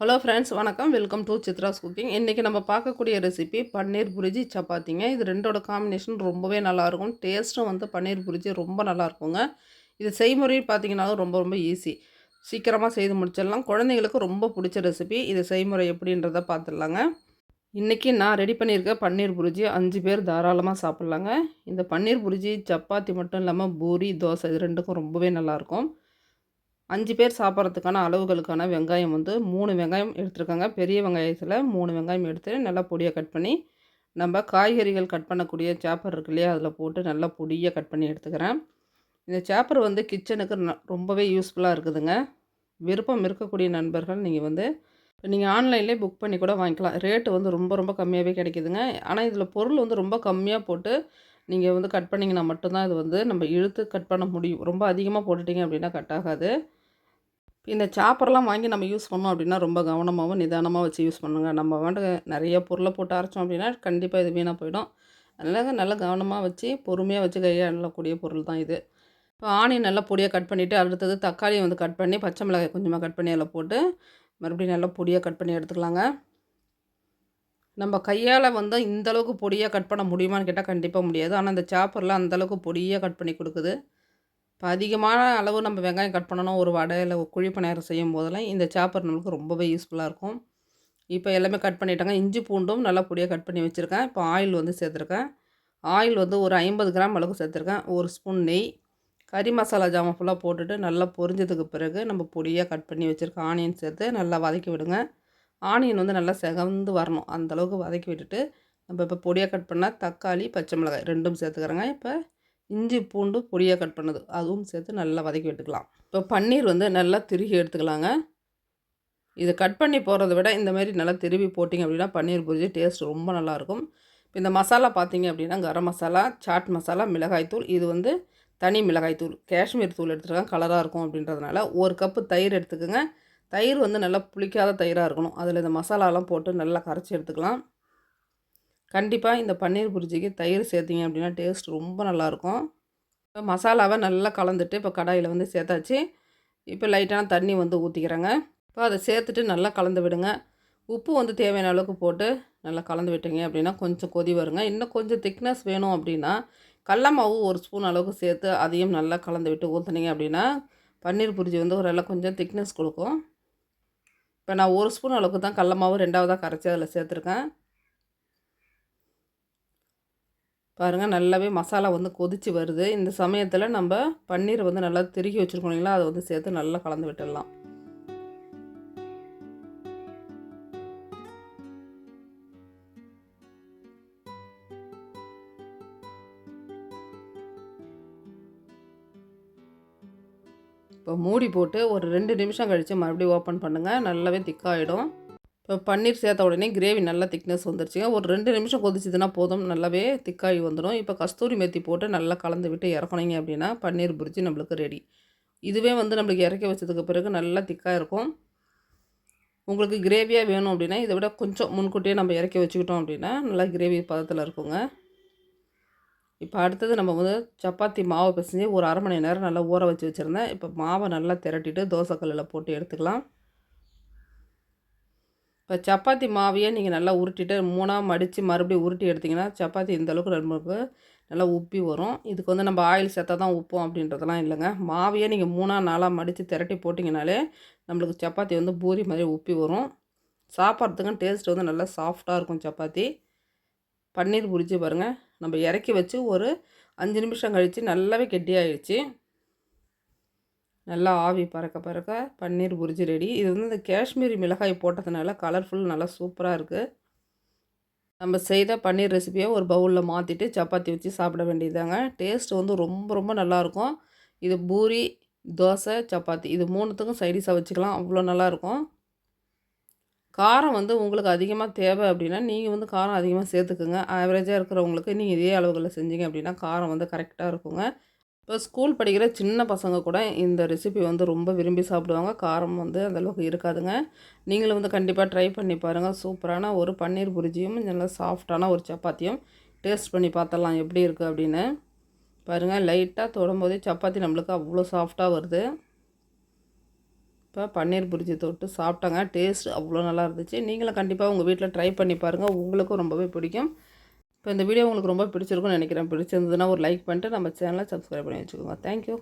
Hello friends வணக்கம். Welcome to Chitra's cooking இன்றைக்கி நம்ம பார்க்கக்கூடிய ரெசிபி பன்னீர் புரிஜி சப்பாத்திங்க. இது ரெண்டோட காம்பினேஷன் ரொம்பவே நல்லாயிருக்கும். டேஸ்ட்டும் வந்து பன்னீர் புரிஜி ரொம்ப நல்லா இருக்குங்க இது செய்முறை பார்த்திங்கனாலும் ரொம்ப ரொம்ப ஈஸி சீக்கிரமாக செய்து முடிச்சிடலாம். குழந்தைங்களுக்கு ரொம்ப பிடிச்ச ரெசிபி இது செய்முறை எப்படின்றத பார்த்துடலாங்க. இன்றைக்கி நான் ரெடி பண்ணியிருக்க பன்னீர் புரிஜி அஞ்சு பேர் தாராளமாக சாப்பிட்லாங்க. இந்த பன்னீர் புரிஜி சப்பாத்தி மட்டும் இல்லாமல் பூரி தோசை இது ரெண்டுக்கும் ரொம்பவே நல்லாயிருக்கும். அஞ்சு பேர் சாப்பிட்றதுக்கான அளவுகளுக்கான வெங்காயம் வந்து மூணு வெங்காயம் எடுத்துருக்காங்க. பெரிய வெங்காயத்தில் மூணு வெங்காயம் எடுத்து நல்லா பொடியாக கட் பண்ணி நம்ம காய்கறிகள் கட் பண்ணக்கூடிய சேப்பர் இருக்கு இல்லையா அதில் போட்டு நல்லா பொடியாக கட் பண்ணி எடுத்துக்கிறேன். இந்த சேப்பர் வந்து கிச்சனுக்கு ரொம்பவே யூஸ்ஃபுல்லாக இருக்குதுங்க. விருப்பம் இருக்கக்கூடிய நண்பர்கள் நீங்கள் வந்து நீங்கள் ஆன்லைன்லேயே புக் பண்ணி கூட வாங்கிக்கலாம். ரேட்டு வந்து ரொம்ப ரொம்ப கம்மியாகவே கிடைக்குதுங்க. ஆனால் இதில் பொருள் வந்து ரொம்ப கம்மியாக போட்டு நீங்கள் வந்து கட் பண்ணிங்கன்னா மட்டும்தான் இது வந்து நம்ம இழுத்து கட் பண்ண முடியும். ரொம்ப அதிகமாக போட்டுட்டிங்க அப்படின்னா கட் ஆகாது. இந்த சாப்பர்லாம் வாங்கி நம்ம யூஸ் பண்ணோம் அப்படின்னா ரொம்ப கவனமாகவும் நிதானமாக வச்சு யூஸ் பண்ணுங்க. நம்ம வந்து நிறைய பொருளை போட்டு அரைச்சோம் அப்படின்னா கண்டிப்பாக இது வீணாக போயிடும். அதனால் நல்லா கவனமாக வச்சு பொறுமையாக வச்சு கையாளக்கூடிய பொருள் தான் இது. இப்போ ஆனியன் நல்லா பொடியாக கட் பண்ணிவிட்டு அடுத்தது தக்காளியை வந்து கட் பண்ணி பச்சை மிளகாய் கொஞ்சமாக கட் பண்ணி அதில் போட்டு மறுபடியும் நல்லா பொடியாக கட் பண்ணி எடுத்துக்கலாங்க. நம்ம கையால் வந்து இந்தளவுக்கு பொடியாக கட் பண்ண முடியுமான்னு கேட்டால் கண்டிப்பாக முடியாது. ஆனால் இந்த சாப்பரில் அந்தளவுக்கு பொடியாக கட் பண்ணி கொடுக்குது. இப்போ அதிகமான அளவு நம்ம வெங்காயம் கட் பண்ணணும் ஒரு வடையில் குழி பணியாரம் செய்யும் போதெல்லாம் இந்த சாப்பர் நம்மளுக்கு ரொம்பவே யூஸ்ஃபுல்லாக இருக்கும். இப்போ எல்லாமே கட் பண்ணிட்டாங்க. இஞ்சி பூண்டும் நல்லா பொடியாக கட் பண்ணி வச்சுருக்கேன். இப்போ ஆயில் வந்து சேர்த்துருக்கேன். ஆயில் வந்து ஒரு ஐம்பது கிராம் அளவுக்கு சேர்த்துருக்கேன். ஒரு ஸ்பூன் நெய். கறி மசாலா ஜாமான் ஃபுல்லாக போட்டுட்டு நல்லா பொரிஞ்சதுக்கு பிறகு நம்ம பொடியாக கட் பண்ணி வச்சுருக்க ஆனியன் சேர்த்து நல்லா வதக்கி விடுங்க. ஆனியன் வந்து நல்லா செகந்து வரணும். அந்தளவுக்கு வதக்கி விட்டுட்டு நம்ம இப்போ பொடியாக கட் பண்ணால் தக்காளி பச்சை மிளகாய் ரெண்டும் சேர்த்துக்கிறேங்க. இப்போ இஞ்சி பூண்டு பொடியாக கட் பண்ணது. அதுவும் சேர்த்து நல்லா வதக்கி விட்டுக்கலாம் இப்போ பன்னீர் வந்து நல்லா திருகி எடுத்துக்கலாங்க. இதை கட் பண்ணி போகிறத விட இந்த மாதிரி நல்லா திருவி போட்டிங்க அப்படின்னா பன்னீர் புரிஜி டேஸ்ட் ரொம்ப நல்லாயிருக்கும் இப்போ இந்த மசாலா பார்த்தீங்க அப்படின்னா கரம் மசாலா சாட் மசாலா மிளகாய்த்தூள் இது வந்து தனி மிளகாய்த்தூள் காஷ்மீர் தூள் எடுத்துருக்கேன். கலராக இருக்கும் அப்படின்றதுனால ஒரு கப்பு தயிர் எடுத்துக்கோங்க. தயிர் வந்து நல்லா புளிக்காத தயிராக இருக்கணும். அதில் இந்த மசாலாலாம் போட்டு நல்லா கரைச்சி எடுத்துக்கலாம். கண்டிப்பாக இந்த பன்னீர் புரிஜிக்கு தயிர் சேர்த்திங்க அப்படின்னா டேஸ்ட் ரொம்ப நல்லாயிருக்கும். இப்போ மசாலாவை நல்லா கலந்துட்டு இப்போ கடாயில் வந்து சேர்த்தாச்சு. இப்போ லைட்டான தண்ணி வந்து ஊற்றிக்கிறேங்க இப்போ அதை சேர்த்துட்டு நல்லா கலந்து விடுங்க. உப்பு வந்து தேவையான அளவுக்கு போட்டு நல்லா கலந்து விட்டீங்க அப்படின்னா கொஞ்சம் கொதி வருங்க. இன்னும் கொஞ்சம் திக்னஸ் வேணும் அப்படின்னா கடல மாவு ஒரு ஸ்பூன் அளவுக்கு சேர்த்து அதையும் நல்லா கலந்து விட்டு ஊற்றுனீங்க அப்படின்னா பன்னீர் புரிஜி வந்து ஒரு எல்லாம் கொஞ்சம் திக்னஸ் கொடுக்கும். இப்போ நான் ஒரு ஸ்பூன் அளவுக்கு தான் கடல மாவு ரெண்டாவதாக கரைச்சி அதில் சேர்த்துருக்கேன். பாருங்கள் நல்லாவே மசாலா வந்து கொதித்து வருது. இந்த சமயத்தில் நம்ம பன்னீரை வந்து நல்லா திருக்கி வச்சுருக்கோங்களா அதை வந்து சேர்த்து நல்லா கலந்து விட்டுடலாம். இப்போ மூடி போட்டு ஒரு ரெண்டு நிமிஷம் கழித்து மறுபடியும் ஓப்பன் பண்ணுங்கள் நல்லாவே திக்காகிடும் இப்போ பன்னீர் சேர்த்த உடனே கிரேவி நல்லா திக்னஸ் வந்துருச்சுங்க. ஒரு ரெண்டு நிமிஷம் கொதிச்சதுன்னா போதும். நல்லாவே திக்காகி வந்துடும் இப்போ கஸ்தூரி மெத்தி போட்டு நல்லா கலந்து விட்டு இறக்குனீங்க அப்படின்னா பன்னீர் புரிஜி நம்மளுக்கு ரெடி இதுவே வந்து நம்மளுக்கு இறக்கி வச்சதுக்கு பிறகு நல்லா திக்காக இருக்கும். உங்களுக்கு கிரேவியாக வேணும் அப்படின்னா இதை விட கொஞ்சம் முன்கூட்டியே நம்ம இறக்கி வச்சுக்கிட்டோம் அப்படின்னா நல்லா கிரேவி பதத்தில் இருக்குங்க. இப்போ அடுத்தது நம்ம வந்து சப்பாத்தி மாவை பிசைஞ்சு ஒரு அரை மணி நேரம் நல்லா ஊற வச்சு வச்சுருந்தேன். இப்போ மாவை நல்லா திரட்டிட்டு தோசைக்கல்லில் போட்டு எடுத்துக்கலாம். இப்போ சப்பாத்தி மாவையே நீங்கள் நல்லா உருட்டிட்டு மூணாக மடித்து மறுபடியும் உருட்டி எடுத்திங்கன்னா சப்பாத்தி இந்தளவுக்கு நம்மளுக்கு நல்லா உப்பி வரும். இதுக்கு வந்து நம்ம ஆயில் சேர்த்தா தான் உப்பும் அப்படின்றதெல்லாம் இல்லைங்க. மாவையே நீங்கள் மூணாக நாளாக மடித்து திரட்டி போட்டிங்கனாலே நம்மளுக்கு சப்பாத்தி வந்து பூரி மாதிரி உப்பி வரும். சாப்பிட்றதுக்கும் டேஸ்ட் வந்து நல்லா சாஃப்டாக இருக்கும் சப்பாத்தி. பன்னீர் புரிச்சு பாருங்கள் நம்ம இறக்கி வச்சு ஒரு அஞ்சு நிமிஷம் கழித்து நல்லாவே கெட்டியாகிடுச்சு நல்லா ஆவி பறக்க பறக்க பன்னீர் புரிஜி ரெடி இது வந்து இந்த காஷ்மீரி மிளகாய் போட்டதுனால கலர்ஃபுல் நல்லா சூப்பராக இருக்குது நம்ம செய்த பன்னீர் ரெசிபியை ஒரு பவுலில் மாற்றிட்டு சப்பாத்தி வச்சு சாப்பிட வேண்டியதாங்க டேஸ்ட் வந்து ரொம்ப ரொம்ப நல்லாயிருக்கும் இது பூரி தோசை சப்பாத்தி இது மூணுத்துக்கும் சைடிஷாக வச்சுக்கலாம். அவ்வளோ நல்லாயிருக்கும் காரம் வந்து உங்களுக்கு அதிகமாக தேவை அப்படின்னா நீங்கள் வந்து காரம் அதிகமாக சேர்த்துக்குங்க. ஆவரேஜாக இருக்கிறவங்களுக்கு நீங்கள் இதே அளவுகளில் செஞ்சீங்க அப்படின்னா காரம் வந்து கரெக்டாக இருக்குங்க. இப்போ ஸ்கூல் படிக்கிற சின்ன பசங்க கூட இந்த ரெசிபி வந்து ரொம்ப விரும்பி சாப்பிடுவாங்க. காரம் வந்து அந்தளவுக்கு இருக்காதுங்க. நீங்களும் வந்து கண்டிப்பாக ட்ரை பண்ணி பாருங்கள் சூப்பரான ஒரு பன்னீர் புரிஜியும் நல்லா சாஃப்டான ஒரு சப்பாத்தியும் டேஸ்ட் பண்ணி பார்த்தலாம் எப்படி இருக்குது அப்படின்னு. பாருங்கள் லைட்டாக தொடும்போதே சப்பாத்தி நம்மளுக்கு அவ்வளோ சாஃப்டாக வருது. இப்போ பன்னீர் புரிஜி தொட்டு சாப்பிட்டாங்க. டேஸ்ட் அவ்வளோ நல்லா இருந்துச்சு. நீங்களும் கண்டிப்பாக உங்கள் வீட்டில் ட்ரை பண்ணி பாருங்கள் உங்களுக்கும் ரொம்பவே பிடிக்கும். இப்போ இந்த வீடியோ உங்களுக்கு ரொம்ப பிடிச்சிருக்கும்னு நினைக்கிறேன். பிடிச்சிருந்ததுன்னா ஒரு லைக் பண்ணிட்டு நம்ம சேனலை சப்ஸ்கிரைப் பண்ணி வச்சுக்கோங்க. தேங்க்யூ